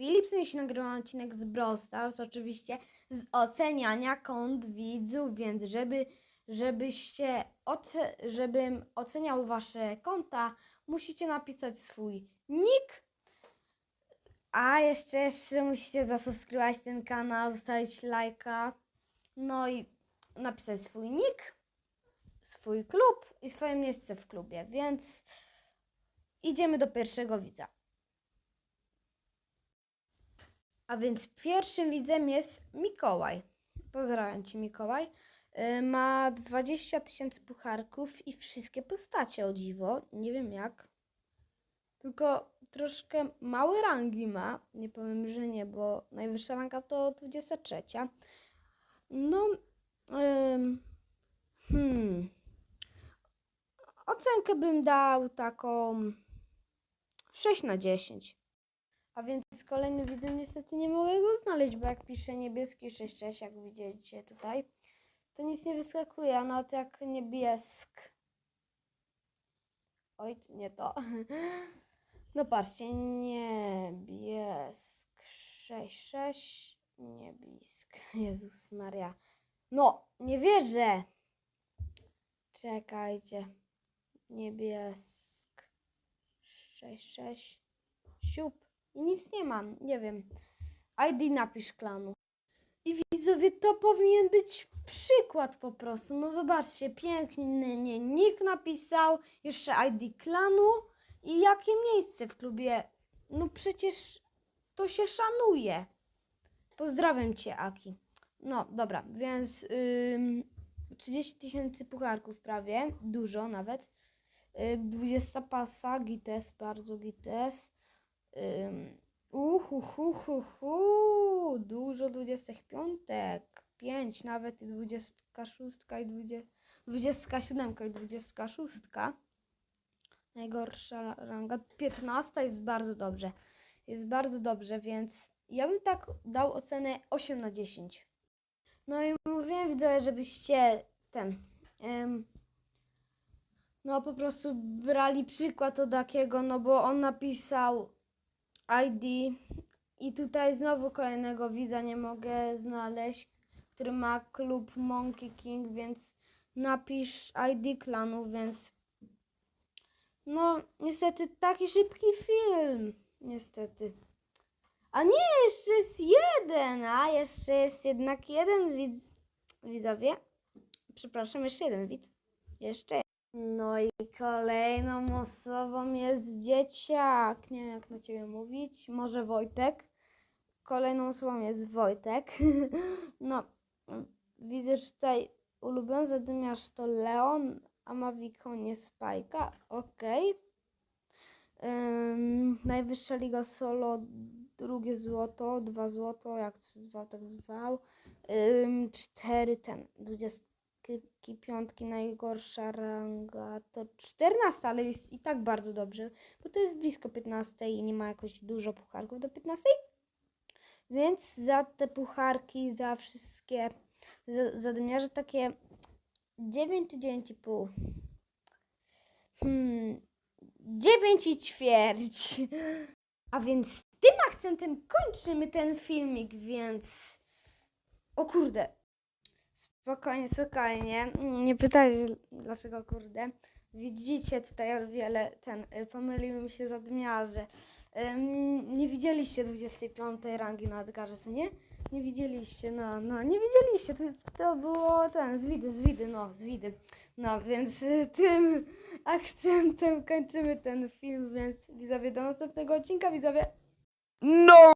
Filip się nagrywa odcinek z Brawl Stars, oczywiście z oceniania kont widzów, więc żeby, żebyście oce, żebym oceniał wasze konta, musicie napisać swój nick, a jeszcze, jeszcze musicie zasubskrybować ten kanał, zostawić lajka, no i napisać swój nick, swój klub i swoje miejsce w klubie, więc idziemy do pierwszego widza. A więc pierwszym widzem jest Mikołaj. Pozdrawiam Cię, Mikołaj. Y, Ma 20 tysięcy pucharków i wszystkie postacie, o dziwo. Nie wiem jak. Tylko troszkę małe rangi ma. Nie powiem, że nie, bo najwyższa ranga to 23. No, ym, hmm. Ocenkę bym dał taką 6 na 10. A więc kolejny widzę niestety nie mogę go znaleźć, bo jak piszę niebieski 66, jak widzicie tutaj, to nic nie wyskakuje, a nawet jak niebiesk. Oj, nie to. No patrzcie, niebiesk 66, niebiesk. Jezus Maria. No, nie wierzę. Czekajcie. Niebiesk 66, siup. I nic nie mam, nie wiem. ID napisz klanu. I widzowie, to powinien być przykład po prostu. No zobaczcie, pięknie nie, nick napisał, jeszcze ID klanu i jakie miejsce w klubie. No przecież to się szanuje. Pozdrawiam cię, Aki. No dobra, więc ym, 30 tysięcy pucharków prawie, dużo nawet. Y, 20 pasa, gites, bardzo gites. Ym, uhuhuhuhu, dużo 25, 5 nawet i 26 i 20, 27 i 26. Najgorsza ranga 15 jest bardzo dobrze. Jest bardzo dobrze, więc ja bym tak dał ocenę 8 na 10. No i mówiłem widzowie, żebyście ten em, no po prostu brali przykład od Akiego, no bo on napisał ID i tutaj znowu kolejnego widza nie mogę znaleźć, który ma klub Monkey King, więc napisz ID klanu, więc no niestety taki szybki film, niestety. A nie, jeszcze jest jeden, a jeszcze jest jednak jeden widz, widzowie. Przepraszam, jeszcze jeden widz. Jeszcze no i kolejną osobą jest dzieciak. Nie wiem jak na ciebie mówić. Może Wojtek. Kolejną osobą jest Wojtek. no, widzę, że tutaj ulubiony zadymiarz to Leon, a ma w Spajka. Okej. Ym, najwyższa liga solo, drugie złoto, dwa złoto, jak to zwał, tak zwał. Ym, cztery ten, dwudziestki piątki, najgorsza ranga to 14, ale jest i tak bardzo dobrze, bo to jest blisko 15 i nie ma jakoś dużo pucharków do 15. Więc za te pucharki, za wszystkie za- zadymiarze takie 9 czy 9,5. Hmm, 9 i ćwierć. A więc tym akcentem kończymy ten filmik, więc... O kurde. Spokojnie, spokojnie. Nie pytajcie dlaczego kurde. Widzicie tutaj wiele ten... y, Pomyliły mi się zadmiarze. Ym, nie widzieliście 25 rangi na Edgarze, co nie? Nie widzieliście, no, no, nie widzieliście. To, to było ten, z widy, z widy, no, z widy. No, więc y, tym akcentem kończymy ten film, więc widzowie do następnego odcinka, widzowie. No!